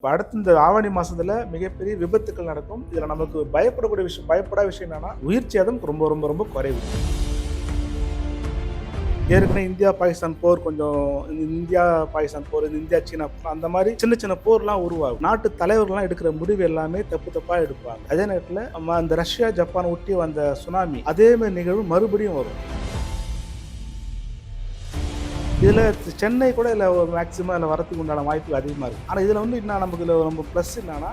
இப்போ அடுத்து இந்த ஆவணி மாசத்துல மிகப்பெரிய விபத்துக்கள் நடக்கும். இதுல நமக்கு பயப்படக்கூடிய விஷயம் பயப்படாத விஷயம் என்னன்னா உயிர் சேதம் ரொம்ப ரொம்ப ரொம்ப குறைவு. ஏற்கனவே இந்தியா பாகிஸ்தான் போர் கொஞ்சம் இந்த இந்தியா பாகிஸ்தான் போர் இந்த இந்தியா சீனா போர் அந்த மாதிரி சின்ன சின்ன போர்லாம் உருவாகும். நாட்டு தலைவர்கள்லாம் எடுக்கிற முடிவு எல்லாமே தப்பு தப்பா எடுப்பாங்க. அதே நேரத்தில் நம்ம அந்த ரஷ்யா ஜப்பான் ஒட்டி வந்த சுனாமி அதே மாதிரி நிகழ்வு மறுபடியும் வரும். இதில் சென்னை கூட இதில் மேக்ஸிமம் அதில் வரத்துக்கு உண்டான வாய்ப்பு அதிகமாக இருக்குது ஆனால் இதில் வந்து என்ன நமக்கு இதில் ரொம்ப ப்ளஸ் என்னன்னா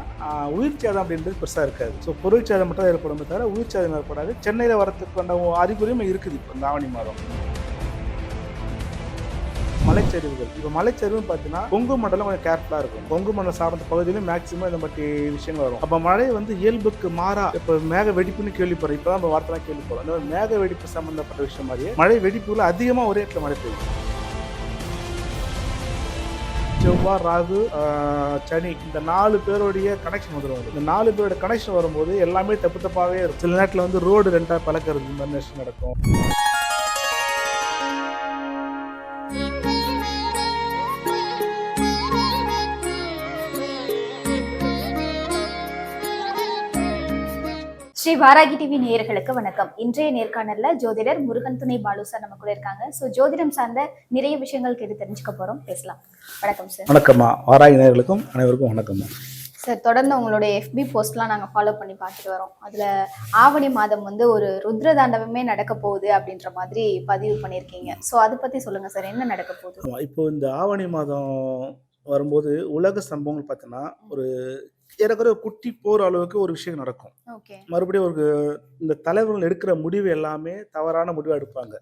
உயிர் சேதம் அப்படின்றது பெருசாக இருக்காது. ஸோ பொருள் சேதம் மட்டும் தான் தவிர உயிர் சேதம் ஏற்படாது. சென்னையில் வரத்துக்கு உண்டான அறிகுறியும் இருக்குது இப்போ இந்த ஆவணி மாதம் மலைச்சரிவுகள். இப்போ மலைச்சரிவுன்னு பார்த்தீங்கன்னா கொங்கு மண்டலம் கொஞ்சம் கேர்ஃபுல்லாக இருக்கும். கொங்கு மண்டலம் சார்ந்த பகுதியிலும் மேக்ஸிமம் இந்த மாதிரி விஷயங்கள் வரும். அப்போ மழை வந்து இயல்புக்கு மாறா இப்போ மேக வெடிப்புன்னு கேள்விப்படுறோம் இப்போ தான் நம்ம வார்த்தைலாம் கேள்விப்படுறோம். அந்த மேக வெடிப்பு சம்மந்தப்பட்ட விஷயம் மாதிரியே மழை வெடிப்புல அதிகமாக ஒரே இடத்துல மழை பெய்யும். செவ்வாய் ராகு சனி இந்த நாலு பேருடைய கனெக்ஷன் வந்துடும் இந்த நாலு பேரோட கனெக்ஷன் வரும்போது எல்லாமே தப்பு தப்பாகவே இருக்கும். சில நேரத்தில் வந்து ரோடு ரெண்டாக பழக்கிறது இந்த மாதிரி நடக்கும். ஸ்ரீ வாராகி டிவி நேயர்களுக்கு வணக்கம். இன்றைய நேர்காணல்ல ஜோதிடர் முருகன் துணை பாலு சார் நம்ம கூட இருக்காங்க. ஸோ ஜோதிடம் சார்ந்த நிறைய விஷயங்கள் கேட்டு தெரிஞ்சுக்க போறோம். பேசலாம். வணக்கம் சார். வணக்கம்மா. வாராகி நேயர்களுக்கும் அனைவருக்கும் வணக்கம்மா. சார் தொடர்ந்து உங்களுடைய எஃபி போஸ்ட்லாம் நாங்கள் ஃபாலோ பண்ணி பார்த்துட்டு வரோம். அதில் ஆவணி மாதம் வந்து ஒரு ருத்ர தாண்டவமே நடக்க போகுது அப்படின்ற மாதிரி பதிவு பண்ணியிருக்கீங்க. ஸோ அதை பற்றி சொல்லுங்க சார். என்ன நடக்க போகுது? இப்போ இந்த ஆவணி மாதம் வரும்போது உலக சம்பவங்கள் பார்த்தீங்கன்னா ஒரு ஏறக்குறைய ஒரு குட்டி போர் அளவுக்கு ஒரு விஷயம் நடக்கும். மறுபடியும் ஒரு இந்த தலைவர்கள் எடுக்கிற முடிவு எல்லாமே தவறான முடிவாக எடுப்பாங்க.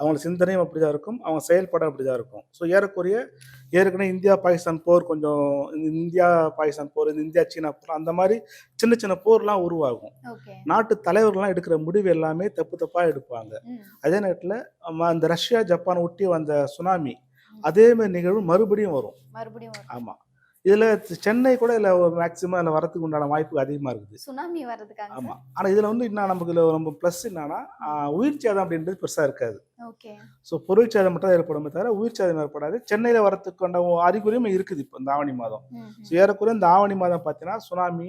அவங்க சிந்தனையும் அப்படிதான் இருக்கும். அவங்க செயல்பாடும் அப்படிதான் இருக்கும். ஸோ ஏறக்குறைய ஏற்கனவே இந்தியா பாகிஸ்தான் போர் கொஞ்சம் இந்த இந்தியா பாகிஸ்தான் போர் இந்த இந்தியா சீனா போர் அந்த மாதிரி சின்ன சின்ன போர்லாம் உருவாகும். நாட்டு தலைவர்கள்லாம் எடுக்கிற முடிவு எல்லாமே தப்பு தப்பாக எடுப்பாங்க. அதே நேரத்தில் அந்த ரஷ்யா ஜப்பான் ஒட்டி வந்த சுனாமி அதே மாதிரி நிகழ்வு மறுபடியும் வரும். மறுபடியும். ஆமாம் இதில் சென்னை கூட இதில் மேக்ஸிமம் அதில் வரத்துக்கு உண்டான வாய்ப்பு அதிகமாக இருக்குது. சுனாமி வர்றதுக்காக ஆமாம் ஆனால் இதில் வந்து என்ன நமக்கு இதில் ரொம்ப ப்ளஸ் என்னன்னா உயிர் சேதம் அப்படின்றது பெருசாக இருக்காது. ஓகே. ஸோ பொருள் சேதம் மட்டும் தான் ஏற்படுமே தவிர உயிர் சேதம் ஏற்படாது. சென்னையில் வரத்துக்கு உண்டான அறிகுறியும் இருக்குது இப்போ இந்த ஆவணி மாதம். ஸோ ஏறக்குறைய இந்த ஆவணி மாதம் பார்த்தீங்கன்னா சுனாமி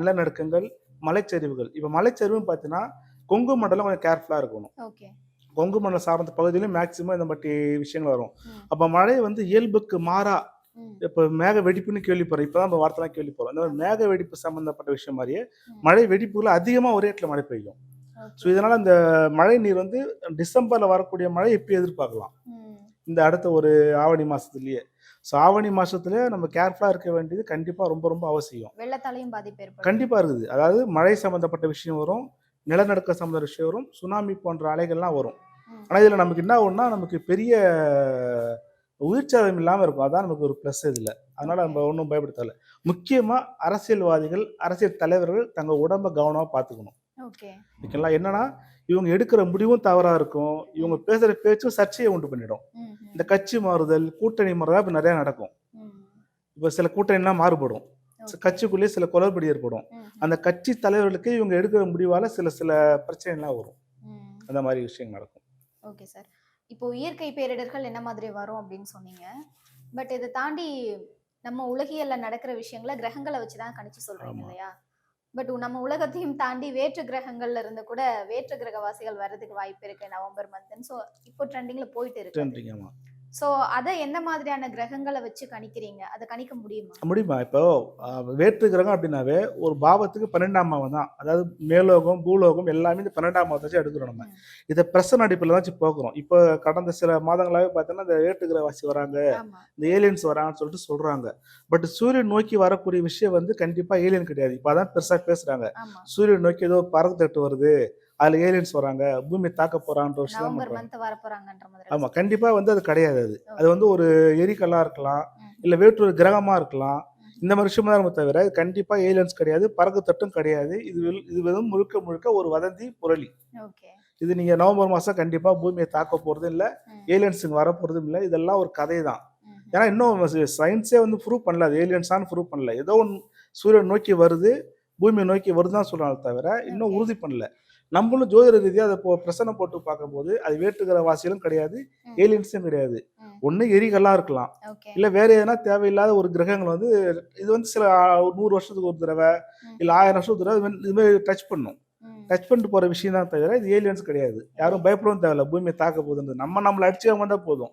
நிலநடுக்கங்கள் மலைச்சரிவுகள் இப்போ மலைச்சரிவுன்னு பார்த்தீங்கன்னா கொங்கு மண்டலம் கொஞ்சம் கேர்ஃபுல்லாக இருக்கணும். ஓகே. கொங்கு மண்டலம் சார்ந்த பகுதியிலும் மேக்ஸிமம் இந்த மாதிரி விஷயங்கள் வரும். அப்போ மழை வந்து இயல்புக்கு மாறா இப்போ மேக வெடிப்புன்னு கேள்விப்படுறோம். இப்போ தான் நம்ம வார்த்தைலாம் கேள்விப்படுறோம். இந்த மாதிரி மேக வெடிப்பு சம்மந்தப்பட்ட விஷயம் மாதிரியே. மழை வெடிப்புல அதிகமாக ஒரே இடத்துல மழை பெய்யும். ஸோ இதனால இந்த மழை நீர் வந்து டிசம்பர்ல வரக்கூடிய மழை இப்போ எதிர்பார்க்கலாம். இந்த அடுத்த ஒரு ஆவணி மாசத்துலயே. ஸோ ஆவணி மாசத்துல நம்ம கேர்ஃபுல்லாக இருக்க வேண்டியது கண்டிப்பாக ரொம்ப ரொம்ப அவசியம். வெள்ளத்தாலையும் பாதிப்பு கண்டிப்பாக இருக்குது. அதாவது மழை சம்மந்தப்பட்ட விஷயம் வரும் நிலநடுக்க சம்மந்த விஷயம் வரும் சுனாமி போன்ற அலைகள்லாம் வரும். ஆனால் இதில் நமக்கு என்ன ஒன்றா நமக்கு பெரிய உயிர் சேதம் இல்லாமல் இருக்கும். அதான் நமக்கு ஒரு ப்ளஸ் இதில். அதனால நம்ம ஒன்றும் பயப்படுத்தல முக்கியமாக அரசியல்வாதிகள் அரசியல் தலைவர்கள் தங்கள் உடம்ப கவனமாக பார்த்துக்கணும். ஓகே ஓகேங்களா என்னன்னா இவங்க எடுக்கிற முடிவும் தவறாக இருக்கும். இவங்க பேசுகிற பேச்சும் சர்ச்சையை உண்டு பண்ணிடும். இந்த கட்சி மாறுதல் கூட்டணி மாறுதல் இப்போ நிறையா நடக்கும். இப்போ சில கூட்டணிலாம் மாறுபடும். கட்சிக்குள்ளேயே சில குளறுபடி ஏற்படும். அந்த கட்சி தலைவர்களுக்கு இவங்க எடுக்கிற முடிவால சில சில பிரச்சனைலாம் வரும். அந்த மாதிரி விஷயங்கள் நடக்கும். ஓகே சார் இப்போ இயற்கை பேரிடர்கள் என்ன மாதிரி வரும் அப்படின்னு சொன்னீங்க. பட் இதை தாண்டி நம்ம உலகியல்ல நடக்கிற விஷயங்களை கிரகங்களை வச்சு தான் கணிச்சு சொல்றீங்க. இல்லையா? பட் நம்ம உலகத்தையும் தாண்டி வேற்று கிரகங்கள்ல இருந்து கூட வேற்று கிரகவாசிகள் வர்றதுக்கு வாய்ப்பு இருக்கு நவம்பர் மந்த்னு ஸோ இப்போ ட்ரெண்டிங்ல போயிட்டு இருக்கு ஸோ அதை எந்த மாதிரியான கிரகங்களை வச்சு கணிக்கிறீங்க? அதை கணிக்க முடியுமா? முடியுமா? இப்போ வேற்று கிரகம் அப்படின்னாவே ஒரு பாவத்துக்கு பன்னெண்டாம் பாவம் தான். அதாவது மேலோகம் பூலோகம் எல்லாமே இந்த பன்னெண்டாம் பாவத்தை வச்சு எடுக்கிறோம் நம்ம. இதை பிரசன் அடிப்பில் தான் வச்சு பார்க்குறோம் இப்போ கடந்த சில மாதங்களாகவே பார்த்தோன்னா இந்த வேற்று கிரகவாசி வராங்க. இந்த ஏலியன்ஸ் வராங்கன்னு சொல்லிட்டு சொல்றாங்க. பட் சூரியன் நோக்கி வரக்கூடிய விஷயம் வந்து கண்டிப்பா ஏலியன் கிடையாது. இப்போ அதான் பெருசா பேசுறாங்க. ஆமா. சூரியன் நோக்கி ஏதோ பறந்து தட்டு வருது. அதுல ஏலியன்ஸ் வராங்க பூமி தாக்க போறான்ற விஷயம் தான் நவம்பர் பண்றாங்க. மந்த் வர போறாங்கன்ற மாதிரி ஆமா கண்டிப்பா வந்து அது கிடையாது அது அது வந்து ஒரு எரிக்கல்லா இருக்கலாம். இல்ல வேற்றொரு கிரகமா இருக்கலாம் ம். இந்த மாதிரி விஷயமா தான் நம்ம தவிர இது கண்டிப்பா ஏலியன்ஸ் கிடையாது பறகு தட்டும் கிடையாது இது இது வெறும் முழுக்க முழுக்க ஒரு வதந்தி புரளி இது நீங்க நவம்பர் மாசம் கண்டிப்பா பூமியை தாக்க போறதும் இல்ல ம். ஏலியன்ஸ் வர போறதும் இல்ல இதெல்லாம் ஒரு கதை தான். ஏன்னா இன்னும் சயின்ஸே வந்து ப்ரூவ் பண்ணல அது ஏலியன்ஸான்னு ப்ரூவ் பண்ணல ஏதோ ஒன்று சூரியன் நோக்கி வருது பூமியை நோக்கி வருதுதான் சொல்றாங்க தவிர இன்னும். உறுதி பண்ணல நம்மளும் ஜோதிட ரீதியாக அதை போ பிரசனம் போட்டு பார்க்கும்போது அது வேற்றுகிற வாசிகளும் கிடையாது. ஏலியன்ஸும் கிடையாது. ஒன்று எரிகல்லா இருக்கலாம் இல்லை வேற எதனா தேவையில்லாத ஒரு கிரகங்கள் வந்து இது வந்து சில நூறு வருஷத்துக்கு ஒரு தடவை. இல்லை ஆயிரம் வருஷத்துக்கு ஒரு தடவை இது மாதிரி டச் பண்ணும். டச் பண்ணிட்டு போகிற விஷயம் தான் தவிர இது ஏலியன்ஸ் கிடையாது. யாரும் பயப்படவும் தேவையில்ல. பூமியை தாக்க போகுதுன்றது. நம்ம நம்மளை அடிச்சு வந்தால் போதும்.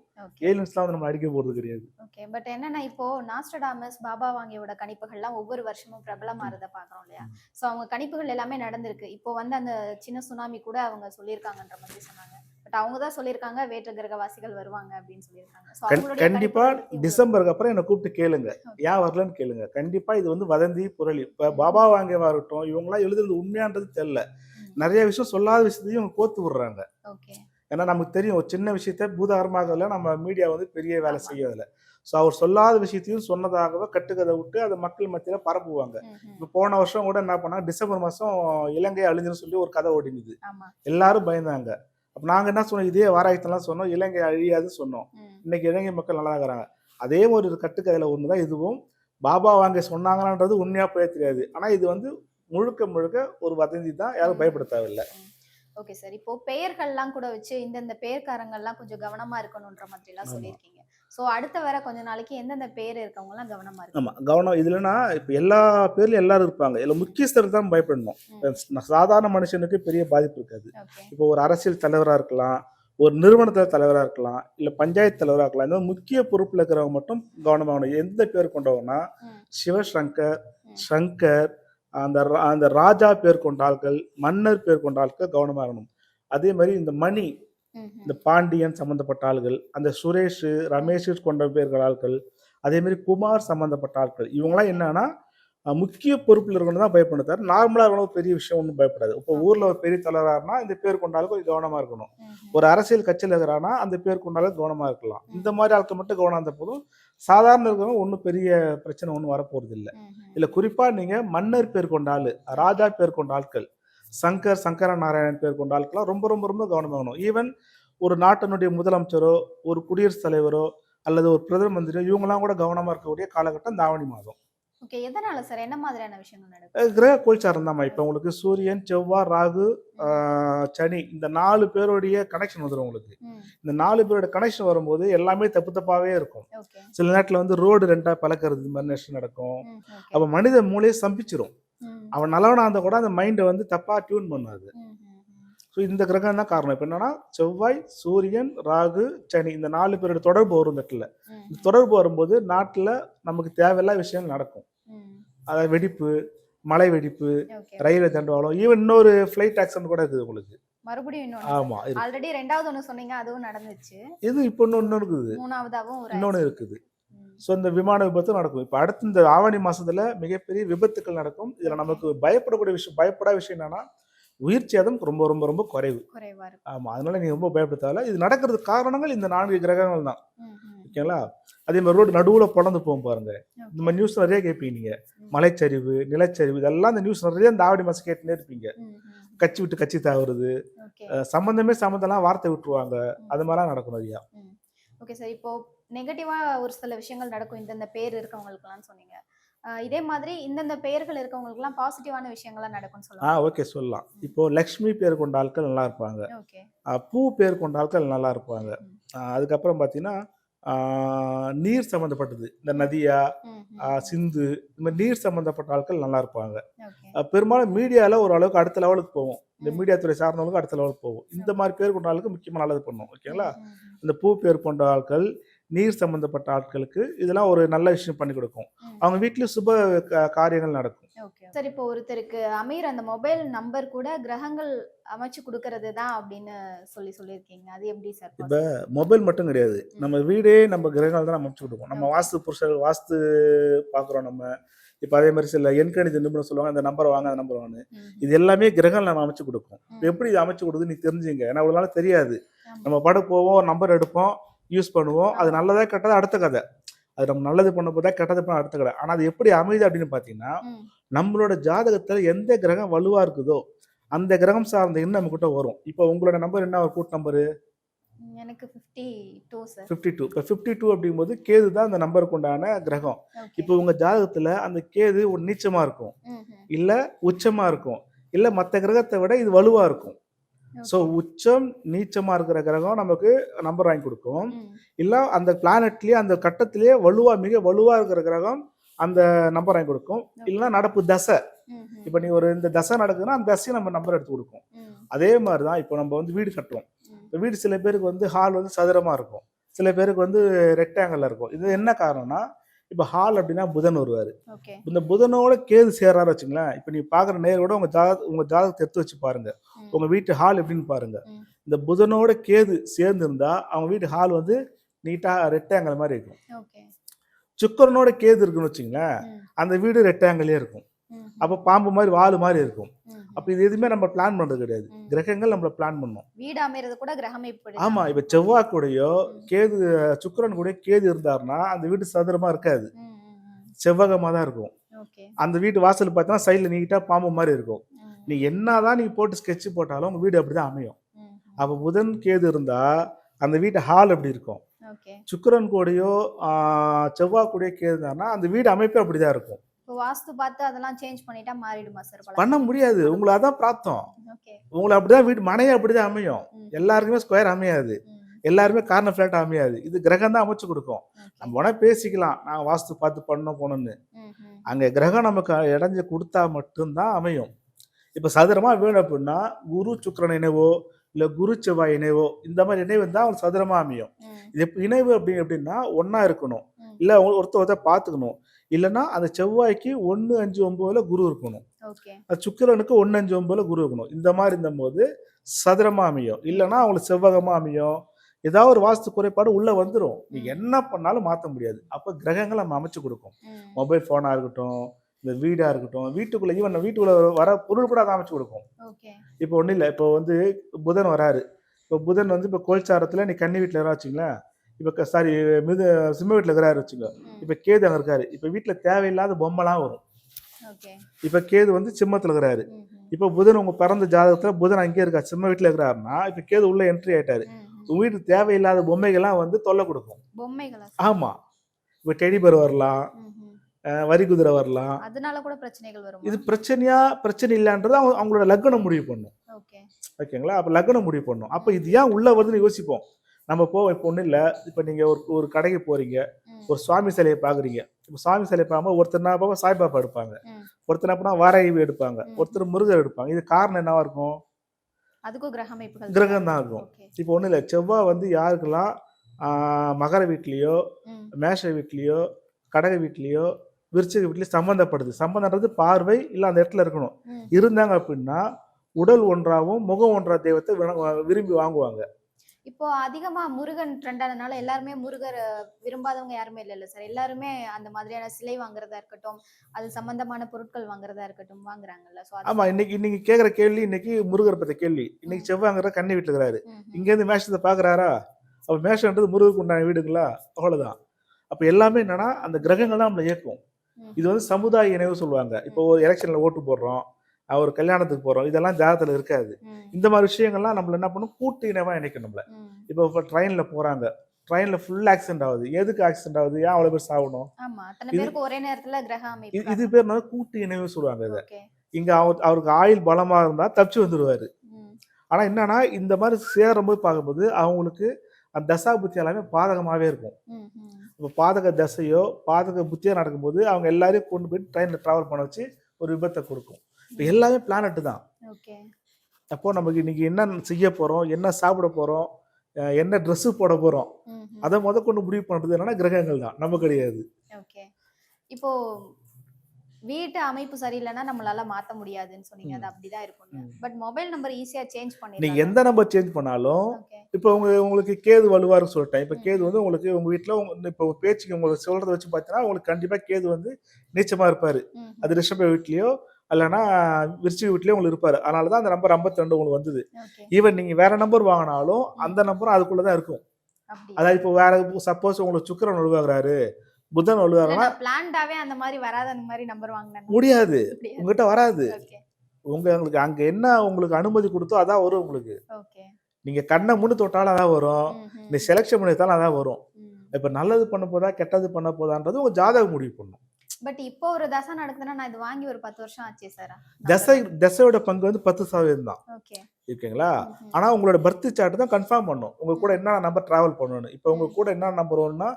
ஏலியன்ஸ்லாம் வந்து நம்ம அடிக்க போகிறது கிடையாது. ஓகே பட் என்னன்னா இப்போ நாஸ்டடாமஸ் பாபா வாங்கியோட கணிப்புகள்லாம் ஒவ்வொரு வருஷமும் பிரபலமாறத பாக்குறோம் இல்லையா? சோ அவங்க கணிப்புகள் எல்லாமே நடந்திருக்கு. இப்போ வந்து அந்த சின்ன சுனாமி கூட அவங்க சொல்லியிருக்காங்கன்ற மாதிரி சொன்னாங்க. பட் அவங்க தான் சொல்லியிருக்காங்க வேற்று கிரகவாசிகள் வருவாங்க அப்படின்னு சொல்லியிருக்காங்க. கண்டிப்பா டிசம்பருக்கு அப்புறம் என்னை கூப்பிட்டு கேளுங்க. ஏன் வரலன்னு கேளுங்க. கண்டிப்பா இது வந்து வதந்தி புரளி. இப்ப பாபா வாங்கியவா இருக்கட்டும் இவங்களாம் எழுதுறது உண்மையான்றது தெரியல. ம். நிறைய விஷயம் சொல்லாத விஷயத்தையும் இவங்க கோத்து விடுறாங்க. ஏன்னா நமக்கு தெரியும் ஒரு சின்ன விஷயத்த பூதாகரமாகல நம்ம மீடியா வந்து பெரிய வேலை. செய்யறதில்ல. ஸோ அவர் சொல்லாத விஷயத்தையும் சொன்னதாகவே கட்டுக்கதை விட்டு அதை மக்கள் மத்தியில பரப்புவாங்க. இப்போ போன வருஷம் கூட என்ன பண்ணாங்க டிசம்பர் மாசம் இலங்கை அழிஞ்சுன்னு சொல்லி ஒரு கதை ஓடிங்குது எல்லாரும் பயந்தாங்க. அப்ப நாங்க என்ன சொன்னோம்? இதே வாராயத்தெல்லாம் சொன்னோம். இலங்கை அழியாதுன்னு சொன்னோம். இன்னைக்கு இலங்கை மக்கள் நல்லா இருக்கிறாங்க. அதே ஒரு கட்டுக்கதையில ஒன்று தான் இதுவும் பாபா வாங்க சொன்னாங்களான்றது உண்மையா போய் தெரியாது. ஆனா இது வந்து முழுக்க முழுக்க ஒரு வதந்தி தான். யாரும் பயப்பட தேவையில்லை. Okay sir. இப்போ பெயர்கள்லாம் கூட வச்சு இந்தந்த பெயர்காரங்கள்லாம் கொஞ்சம் கவனமா இருக்கணும்ன்ற மாதிரி எல்லாம் ஆமா. சொல்லியிருக்கீங்க. சோ அடுத்த வர கொஞ்ச நாளைக்கு எந்தெந்த பேர் இருக்கவங்க எல்லாம் கவனமா இருக்கு ஆமா கவனம் இதுலனா இப்போ எல்லா பேர்லயும் எல்லாரும் இருப்பாங்க இல்லை முக்கியஸ்தர் தான் பயப்படணும். சாதாரண மனுஷனுக்கு பெரிய பாதிப்பு இருக்காது இப்போ ஒரு அரசியல் தலைவராக இருக்கலாம் ஒரு நிறுவனத்தில் தலைவராக இருக்கலாம் இல்லை பஞ்சாயத்து தலைவராக இருக்கலாம் இந்த முக்கிய பொறுப்பில் இருக்கிறவங்க மட்டும் கவனமாகணும் எந்த பேர் கொண்டவங்கன்னா. சிவசங்கர். சங்கர் அந்த அந்த ராஜா பேர் கொண்ட ஆட்கள் மன்னர் பேர் கொண்ட ஆட்கள் கவனமாக இருக்கணும் அதே மாதிரி இந்த மணி. இந்த பாண்டியன் சம்பந்தப்பட்ட ஆள்கள் அந்த சுரேஷ் ரமேஷ் கொண்ட பேர்கள் ஆட்கள் அதே மாதிரி குமார் சம்பந்தப்பட்ட ஆட்கள் இவங்களாம் என்னன்னா முக்கிய பொறுப்பில் இருக்கணும் தான் பயப்படணும் தவிர நார்மலாக இருக்கணும் பெரிய விஷயம் ஒன்றும் பயப்படாது. இப்போ ஊரில் ஒரு பெரிய தலைவராருன்னா இந்த பேர் கொண்டாலும் கொஞ்சம் கவனமாக இருக்கணும். ஒரு அரசியல் கட்சியில் இருக்கிறானா அந்த பேர் கொண்டாலும் கவனமாக இருக்கலாம். இந்த மாதிரி ஆட்கள் மட்டும் கவனம் இருந்த போதும். சாதாரண இருக்கிறவங்க ஒன்றும் பெரிய பிரச்சனை ஒன்றும் வரப்போகிறது இல்லை. இல்லை குறிப்பாக நீங்கள் மன்னர் பேர் கொண்ட ஆள் ராஜா பேர் கொண்ட ஆட்கள் சங்கர் சங்கர நாராயணன் பேர் கொண்ட ஆட்கள்லாம் ரொம்ப ரொம்ப ரொம்ப கவனமாக இருக்கணும். ஈவன் ஒரு நாட்டினுடைய முதலமைச்சரோ ஒரு குடியரசுத் தலைவரோ அல்லது ஒரு பிரதம மந்திரியோ இவங்கெல்லாம் கூட கவனமாக இருக்கக்கூடிய காலகட்டம் இந்த ஆவணி மாதம். ஓகே எதனால சார் என்ன மாதிரியான விஷயங்கள் நடக்கும் கிரக கோல்சாரம் தான் இப்போ உங்களுக்கு சூரியன் செவ்வாய் ராகு சனி இந்த நாலு பேருடைய கனெக்ஷன் வந்துடும் உங்களுக்கு. இந்த நாலு பேரோட கனெக்ஷன் வரும்போது எல்லாமே தப்பு தப்பாவே இருக்கும். சில நேரத்தில் வந்து ரோடு ரெண்டா பழக்கிறது மாதிரி நடக்கும். அப்போ மனித மூளையை சம்பிச்சிரும். அவன் நல்லவனா இருந்தா கூட அந்த மைண்டை வந்து தப்பா டியூன் பண்ணாது. ஸோ இந்த கிரகம் தான் காரணம். இப்போ என்னன்னா செவ்வாய் சூரியன் ராகு சனி இந்த நாலு பேரோட தொடர்பு வரும் இந்த இடத்துல. இந்த தொடர்பு வரும்போது நாட்டில் நமக்கு தேவையில்லாத விஷயங்கள் நடக்கும். அதாவது வெடிப்பு மலை வெடிப்பு ஓகே ரயில தண்டவாளம் ஈவன் இன்னொரு ஃப்ளைட் ஆக்சிடென்ட் கூட இருக்குது உங்களுக்கு. மறுபடியும் ஆமா ஆல்ரெடி ரெண்டாவது ஒண்ணு சொன்னீங்க அதுவும் நடந்துச்சு. இது இப்போ இன்னொன்று இருக்குது மூணாவதாவும் ஒரு இன்னொன்று. இருக்குது. ஸோ இந்த விமான விபத்து நடக்கும். இப்போ அடுத்து இந்த ஆவணி மாசத்துல மிகப்பெரிய விபத்துக்கள் நடக்கும். இதுல நமக்கு பயப்படக்கூடிய விஷயம் பயப்படாத விஷயம் என்னன்னா உயிர் சேதம் ரொம்ப ரொம்ப ரொம்ப குறைவு. குறைவா இருக்கும். ஆமா அதனால நீங்க ரொம்ப பயப்பட தேவையில்ல இது நடக்கிறதுக்கு காரணங்கள் இந்த நான்கு கிரகங்கள் தான். ஓகேங்களா? அதே மாதிரி ரோடு நடுவுல பிறந்து போகும் பாருங்க. இந்த. மாதிரி நியூஸ் நிறைய கேட்பீங்க நீங்க. ம். மலைச்சரிவு நிலச்சரிவு இதெல்லாம் இந்த நியூஸ் நிறைய இந்த ஆவணி மாசம் கேட்டுனே இருப்பீங்க. கட்சி விட்டு கட்சி தாவுறது சம்பந்தமே சம்பந்தம்லாம் வார்த்தை விட்டுருவாங்க. அது மாதிரிலாம் நடக்கும் நிறையா. ஓகே சார் இப்போ நெகட்டிவா ஒரு சில விஷயங்கள் நடக்கும். இந்தந்த பேர் இருக்கவங்களுக்குலாம் சொன்னீங்க. இதே மாதிரி இந்தந்த பெயர்கள் இருக்கவங்களுக்குலாம் பாசிட்டிவான விஷயங்கள்லாம் நடக்கும்னு ஆ சொல்லுவாங்க. ஓகே சொல்லலாம். இப்போ லக்ஷ்மி பேர் கொண்ட ஆட்கள் நல்லா இருப்பாங்க. பூ பேர் கொண்ட ஆட்கள் நல்லா இருப்பாங்க. அதுக்கப்புறம் பார்த்தீங்கன்னா நீர் சம்மந்தப்பட்டது இந்த நதியா சிந்து இந்த மாதிரி நீர் சம்மந்தப்பட்ட ஆட்கள் நல்லா இருப்பாங்க. பெரும்பாலும் மீடியாவில் ஓரளவுக்கு அடுத்த லெவலுக்கு போவோம். இந்த. மீடியா துறை சார்ந்தவங்களுக்கு அடுத்த லெவலுக்கு போகும் இந்த மாதிரி பேர் கொண்ட ஆளுக்கு முக்கியமாக நல்லது பண்ணும். ஓகேங்களா. இந்த பூ பேர் கொண்ட ஆட்கள் நீர் சம்பந்தப்பட்ட ஆட்களுக்கு இதெல்லாம் ஒரு நல்ல விஷயம் பண்ணி கொடுக்கும். அவங்க வீட்லயும் சுப காரியங்கள் நடக்கும். சார் இப்போ ஒருத்தருக்கு அமீர் அந்த மொபைல் நம்பர் கூட கிரகங்கள் அமைச்சு கொடுக்கறது தான் அப்படின்னு சொல்லி சொல்லியிருக்கீங்க. அது எப்படி சார் இப்ப மொபைல் மட்டும் கிடையாது. நம்ம வீடே நம்ம கிரகங்கள் தான் அமைச்சு கொடுப்போம். நம்ம வாஸ்து புருஷர் வாஸ்து பார்க்குறோம் நம்ம. இப்போ அதே மாதிரி சில எண்கணித நிபுணர் சொல்லுவாங்க அந்த நம்பர் வாங்க அந்த நம்பர் வாங்க இது எல்லாமே கிரகங்கள் நம்ம அமைச்சு கொடுக்கும். எப்படி இது அமைச்சு கொடுக்குது நீ தெரிஞ்சுங்க. ஏன்னா அவ்வளோ தெரியாது. நம்ம பட போவோம் நம்பர் எடுப்போம் யூஸ் பண்ணுவோம். அது நல்லதா கெட்டதா அடுத்த கதை. அது நம்ம நல்லது பண்ண போதா கெட்டது பண்ண அடுத்த கதை. ஆனால் அது எப்படி அமையுது அப்படின்னு பார்த்தீங்கன்னா நம்மளோட ஜாதகத்தில் எந்த கிரகம் வலுவா இருக்குதோ அந்த கிரகம் சார்ந்த எண்ணம் நம்ம கிட்ட வரும். இப்போ உங்களோட நம்பர் என்ன? ஒரு கூட்டு நம்பரு எனக்கு fifty two sir fifty two இப்போ ஃபிஃப்டி டூ அப்படிங்கும்போது கேது தான் அந்த நம்பருக்கு உண்டான கிரகம். இப்போ உங்க ஜாதகத்துல அந்த கேது ஒரு நீச்சமா இருக்கும். இல்ல உச்சமா இருக்கும். இல்லை மற்ற கிரகத்தை விட இது வலுவாக இருக்கும். ஸோ உச்சம் நீச்சமாக இருக்கிற கிரகம் நமக்கு நம்பர் வாங்கி கொடுக்கும். இல்லை அந்த பிளானட்லேயே அந்த கட்டத்திலேயே வலுவாக மிக வலுவாக இருக்கிற கிரகம் அந்த நம்பர் வாங்கி கொடுக்கும். இல்லைன்னா நடப்பு தசை. இப்போ நீ ஒரு இந்த தசை நடக்குதுன்னா அந்த தசையை நம்ம நம்பர் எடுத்து கொடுக்கும். அதே மாதிரி தான் இப்போ நம்ம வந்து வீடு கட்டுறோம். இப்போ வீடு சில பேருக்கு வந்து ஹால் வந்து சதுரமாக இருக்கும். சில பேருக்கு வந்து ரெக்டாங்கிளில் இருக்கும். இது என்ன காரணம்னா இப்போ ஹால் அப்படின்னா புதன் வருவார். இந்த புதனோட கேது சேர்றாரு வச்சுங்களேன் இப்போ நீ பார்க்குற நேரோட உங்கள் ஜாத உங்கள் ஜாதகத்தை எடுத்து வச்சு பாருங்க. ம், உங்கள் வீட்டு ஹால் எப்படின்னு பாருங்க. ம். இந்த புதனோட கேது சேர்ந்து இருந்தா அவங்க வீட்டு ஹால் வந்து நீட்டாக ரெக்டாங்கிள் மாதிரி இருக்கும். சுக்கரனோட கேது இருக்குன்னு வச்சுங்களேன் அந்த வீடு ரெக்டாங்கிளே இருக்கும். அப்போ பாம்பு மாதிரி வால் மாதிரி இருக்கும். அப்போ இது எதுவுமே நம்ம பிளான் பண்ணுறது கிடையாது. கிரகங்கள் நம்மள பிளான் பண்ணோம். வீடு அமைறது கூட கிரகம் இப்படி ஆமா இப்ப செவ்வாய் கூடயோ. கேது சுக்கிரன் கூட கேது இருந்தாருன்னா அந்த வீடு சதுரமா இருக்காது. செவ்வகமா தான் இருக்கும். அந்த வீட்டு வாசல் பார்த்தா சைடுல நீட்டா பாம்பு மாதிரி இருக்கும். நீ என்னதான் நீ போட்டு ஸ்கெட்ச் போட்டாலும் உங்க வீடு அப்படிதான் அமையும். ம், ம். அப்ப புதன் கேது இருந்தா அந்த வீட்டு ஹால் எப்படி இருக்கும்? சுக்கிரன் கூடயோ செவ்வாய் கூடயோ கேது இருந்தாருன்னா அந்த வீடு அமைப்பே அப்படிதான் இருக்கும். இப்போ வாஸ்து பார்த்து அதெல்லாம் சேஞ்ச் பண்ணிட்டா மாறிடுமா சார் பண்ண முடியாது. உங்களை அதான் பிராப்தம் உங்களை அப்படிதான் வீடு மனையே அப்படிதான் அமையும். எல்லாருக்குமே ஸ்கொயர் அமையாது. எல்லாருமே கார்னர் ஃபிளாட் அமையாது. இது கிரகம் தான் அமைச்சு கொடுக்கும். நம்ம வேணா பேசிக்கலாம். நான் வாஸ்து பார்த்து பண்ண போகணும்னு. ம், ம், அங்கே கிரகம் நமக்கு இடைஞ்சு கொடுத்தா மட்டும்தான் அமையும். இப்போ சதுரமாக வேணும் அப்படின்னா குரு சுக்கிரன் இணைவோ இல்லை குரு செவ்வாய் இணைவோ இந்த மாதிரி இணைவு இருந்தால் அவங்களுக்கு சதுரமாக அமையும். இது இணைவு அப்படி எப்படின்னா ஒன்றா இருக்கணும். இல்லை ஒருத்தர் ஒருத்தர் பார்த்துக்கணும். இல்லைன்னா அந்த செவ்வாய்க்கு ஒன்று அஞ்சு ஒம்பதுல குரு இருக்கணும். அது சுக்கிரனுக்கு ஒன்று அஞ்சு ஒம்பதுல குரு இருக்கணும். இந்த மாதிரி இருந்தபோது சதுரமாக அமையும். இல்லைன்னா அவங்களுக்கு செவ்வகமாக அமையும். ஏதாவது ஒரு வாஸ்து குறைபாடு உள்ளே வந்துடும் நீ. என்ன பண்ணாலும் மாற்ற முடியாது. அப்போ கிரகங்கள் நம்ம அமைச்சு கொடுக்கும். மொபைல் ஃபோனாக இருக்கட்டும் இந்த வீடாக இருக்கட்டும் வீட்டுக்குள்ளே ஈவன் வீட்டுக்குள்ளே வர பொருள் கூட அதை அமைச்சு கொடுக்கும். இப்போ ஒன்றும் இல்லை. இப்போ வந்து புதன் வராரு. இப்போ புதன் வந்து இப்போ கோல்சாரத்தில் நீ கன்னி வீட்டில் இருக்கா வச்சுங்களேன் இப்போ சாரி மிது சிம்ம வீட்டில் இருக்கிறாரு வச்சுங்க ம், இப்போ கேது அங்கே இருக்காரு. இப்போ வீட்டில் தேவையில்லாத பொம்மைலாம் வரும். இப்போ கேது வந்து சிம்மத்தில் இருக்கிறாரு. இப்போ புதன் உங்கள் பிறந்த ஜாதகத்தில் புதன் அங்கேயே இருக்காரு சிம்ம வீட்டில் இருக்கிறாருன்னா இப்போ கேது உள்ளே என்ட்ரி ஆயிட்டாரு. உங்கள் வீட்டுக்கு தேவையில்லாத பொம்மைகள்லாம் வந்து தொல்லை கொடுக்கும்? ஆமாம் இப்போ டெடிபர் வரலாம். வரி குதிரை வரலாம். அதனால கூட பிரச்சனைகள் வரும்? இது பிரச்சனையா பிரச்சனை இல்லைன்றது அவங்க அவங்களோட லக்னம் முடிவு பண்ணும். ஓகே. ஓகேங்களா? அப்போ லக்னம் முடிவு பண்ணும். அப்போ இது ஏன் உள்ள வருதுன்னு யோசிப்போம். நம்ம போவோம். இப்போ ஒன்றும் இல்லை. இப்போ நீங்கள் ஒரு ஒரு கடைக்கு போறீங்க. ம், ஒரு சுவாமி சிலையை பார்க்குறீங்க இப்போ சுவாமி சிலையை பார்க்கும்போது ஒருத்தர் என்ன பார்ப்போம் சாய்பாபா எடுப்பாங்க. ஒருத்தர் என்ன பண்ணா வாராகி எடுப்பாங்க. ஒருத்தர் முருகர் எடுப்பாங்க. இது காரணம் என்னவா இருக்கும்? அதுக்கும் கிரக அமைப்புகள் கிரகம் தான் இருக்கும். இப்போ ஒன்றும் இல்லை. செவ்வாய் வந்து யாருக்கெல்லாம் மகர வீட்லேயோ மேஷ வீட்லேயோ கடக வீட்லேயோ விருச்சிக வீட்லேயோ சம்மந்தப்படுது சம்மந்தன்றது பார்வை இல்லை அந்த இடத்துல இருக்கணும். இருந்தாங்க அப்படின்னா உடல் ஒன்றாவும் முகம் ஒன்றா தெய்வத்தை விரும்பி வாங்குவாங்க. இப்போ அதிகமா முருகன் ட்ரெண்ட் ஆனதுனால எல்லாருமே முருகர் விரும்பாதவங்க யாருமே இல்லைல்ல சார் எல்லாருமே அந்த மாதிரியான சிலை வாங்குறதா இருக்கட்டும் அது சம்பந்தமான பொருட்கள் வாங்குறதா இருக்கட்டும் வாங்குறாங்கல்ல. அது ஆமா இன்னைக்கு இன்னைக்கு கேட்குற கேள்வி இன்னைக்கு முருகர் பத்த கேள்வி. இன்னைக்கு செவ்வாங்கிற கன்னி வீட்டுல இருக்கிறாரு ம். இங்கேருந்து மேஷத்தை பாக்குறாரா? அப்ப மேஷன்றது முருகருக்கு உண்டான வீடுங்களா? அவ்வளவுதான். அப்ப எல்லாமே என்னன்னா அந்த கிரகங்கள் தான் நம்மளை இயக்கும். இது வந்து சமுதாய இணைவு சொல்லுவாங்க. இப்போ ஒரு எலெக்ஷன்ல ஓட்டு போடுறோம். ஒரு கல்யாணத்துக்கு போறோம். இதெல்லாம் ஜாதகத்துல இருக்காது. இந்த மாதிரி விஷயங்கள்லாம் நம்மள என்ன பண்ணும்? கூட்டு இணைவா இணைக்கும் நம்மள. இப்போ இப்போ ட்ரெயின்ல போறாங்க. ட்ரெயின்ல ஃபுல் ஆக்சிடென்ட் ஆகுது. எதுக்கு ஆக்சிடென்ட் ஆகுது? ஏன் அவ்வளவு பேர் சாகணும்? ஒரே நேரத்துல இது பேர் கூட்டு இணைவு சொல்லுவாங்க இதை. இங்க அவர் அவருக்கு ஆயுள் பலமா இருந்தா தப்பிச்சு வந்துருவாரு. ம், ஆனா என்னன்னா இந்த மாதிரி சேரும்போது பார்க்கும்போது அவங்களுக்கு அந்த தசா புத்தி எல்லாமே பாதகமாவே இருக்கும். இப்போ பாதக தசையோ பாதக புத்தியோ நடக்கும்போது அவங்க எல்லாரையும் கொண்டு போய் ட்ரெயினில் ட்ராவல் பண்ண வச்சு ஒரு விபத்தை கொடுக்கும். இப்போ எல்லாமே பிளானட் தான். ஓகே அப்போ நமக்கு இன்னைக்கு என்ன செய்ய போறோம் என்ன சாப்பிட போறோம் என்ன Dress போட போறோம். அதை முத கொண்டு முடிவு பண்றது என்னன்னா கிரகங்கள் தான். நம்ம கிடையாது. ஓகே இப்போ வீட்டு அமைப்பு சரியில்லைன்னா நம்மளால மாத்த முடியாதுன்னு சொன்னீங்க. அது அப்படிதான் இருக்கும். பட் மொபைல் நம்பர் ஈஸியா சேஞ்ச் நீங்க பண்ணிடலாம் எந்த நம்பர் சேஞ்ச் பண்ணாலும் இப்போ உங்க உங்களுக்கு கேது வலுவாரு சொல்லிட்டேன். இப்போ. கேது வந்து உங்களுக்கு உங்க வீட்டில் இப்போ பேச்சுக்கு உங்களுக்கு சொல்றத வச்சு பார்த்தீங்கன்னா உங்களுக்கு கண்டிப்பா கேது வந்து நீச்சமா இருப்பாரு. அது ரிஷப வீட்லயோ இல்லைன்னா விருச்சிக வீட்லயோ உங்களுக்கு இருப்பாரு. அதனால தான் அந்த நம்பர் 52 உங்களுக்கு வந்தது. ஈவன் நீங்க வேற நம்பர் வாங்கினாலும் அந்த நம்பரும் அதுக்குள்ள தான் இருக்கும் அதாவது இப்போ வேற சப்போஸ் உங்களுக்கு சுக்கிரன் வலுவாகிறாரு புதன் வலுவாகிறனா பிளான்டாவே அந்த மாதிரி வராத அந்த மாதிரி நம்பர் வாங்கினேன் முடியாது. உங்ககிட்ட வராது. உங்க உங்களுக்கு அங்க என்ன உங்களுக்கு அனுமதி கொடுத்தோ அதான் வரும் உங்களுக்கு. நீங்க கண்ணை முன்னு தொட்டாலும் அதான் வரும். நீ செலெக்ஷன் பண்ணித்தாலும் அதான் வரும். இப்ப நல்லது பண்ண போதா கெட்டது பண்ண போதான்றது உங்க ஜாதகம் முடிவு பண்ணும். பட் இப்போ ஒரு தசை நடக்குதுன்னா நான் இது வாங்கி ஒரு பத்து வருஷம் ஆச்சு சார் தசை தசையோட பங்கு வந்து பத்து சதவீதம் தான். ஓகே ஓகேங்களா ஆனா உங்களோட பர்த் சார்ட் தான் கன்ஃபார்ம் பண்ணும். உங்க கூட என்ன நம்பர் டிராவல் பண்ணணும் இப்போ உங்க கூட என்ன நம்பர் வரும்னா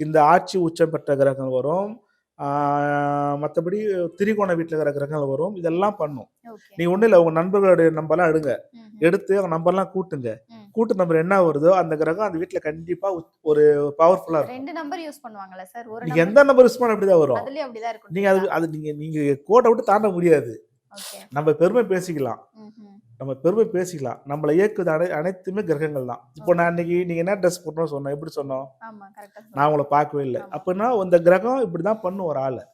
இந்த ஆட்சி உச்சம் பெற்ற கிரகங்கள் வரும். மற்றபடி திரிகோண வீட்டில் இருக்கிற கிரகங்கள் வரும். இதெல்லாம் பண்ணும். நீ ஒன்றும் இல்லை உங்க நண்பர்களுடைய நம்பர்லாம் எடுங்க. எடுத்து அவங்க நம்பர்லாம் கூட்டுங்க. கூட்டு நம்பர் என்ன வருதோ அந்த கிரகம் அந்த வீட்டில் கண்டிப்பா ஒரு பவர்ஃபுல்லா இருக்கும். ரெண்டு நம்பர் யூஸ் பண்ணுவாங்கல்ல சார் ஒரு நீங்க எந்த நம்பர் யூஸ் பண்ண அப்படிதான் வரும். அதுலயும் அப்படிதான் இருக்கும் நீங்க அது அது நீங்க நீங்க கோட்டை விட்டு தாண்ட முடியாது. நம்ம பெருமை பேசிக்கலாம். நம்ம பெருமை பேசிக்கலாம். நம்மளை இயக்குது அனை அனைத்துமே கிரகங்கள் தான். இப்போ நான் இன்னைக்கு நீங்க என்ன ட்ரெஸ் போட்டோம் சொன்னோம்? எப்படி சொன்னோம்? நான் உங்களை பார்க்கவே இல்லை. அப்படின்னா இந்த கிரகம் இப்படிதான் பண்ணும் ஒரு ஆளை.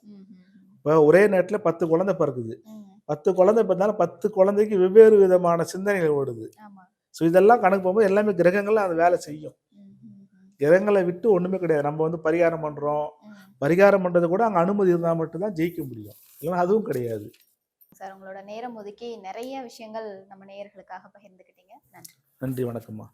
இப்போ ஒரே நேரத்தில் பத்து குழந்தை பிறக்குது. பத்து குழந்தை பிறந்தாலும் பத்து குழந்தைக்கு வெவ்வேறு விதமான சிந்தனைகள் ஓடுது. ஸோ இதெல்லாம் கணக்கு போகும்போது எல்லாமே கிரகங்கள் அது வேலை செய்யும். கிரகங்களை விட்டு ஒண்ணுமே கிடையாது. நம்ம வந்து பரிகாரம் பண்றோம். ம். பரிகாரம் பண்றது கூட அங்க அனுமதி இருந்தால் மட்டும்தான் ஜெயிக்க முடியும். இல்லைன்னா அதுவும் கிடையாது. சார். உங்களோட நேரம் ஒதுக்கி நிறைய விஷயங்கள் நம்ம நேயர்களுக்காக பகிர்ந்துக்கிட்டீங்க. நன்றி. நன்றி வணக்கம்மா.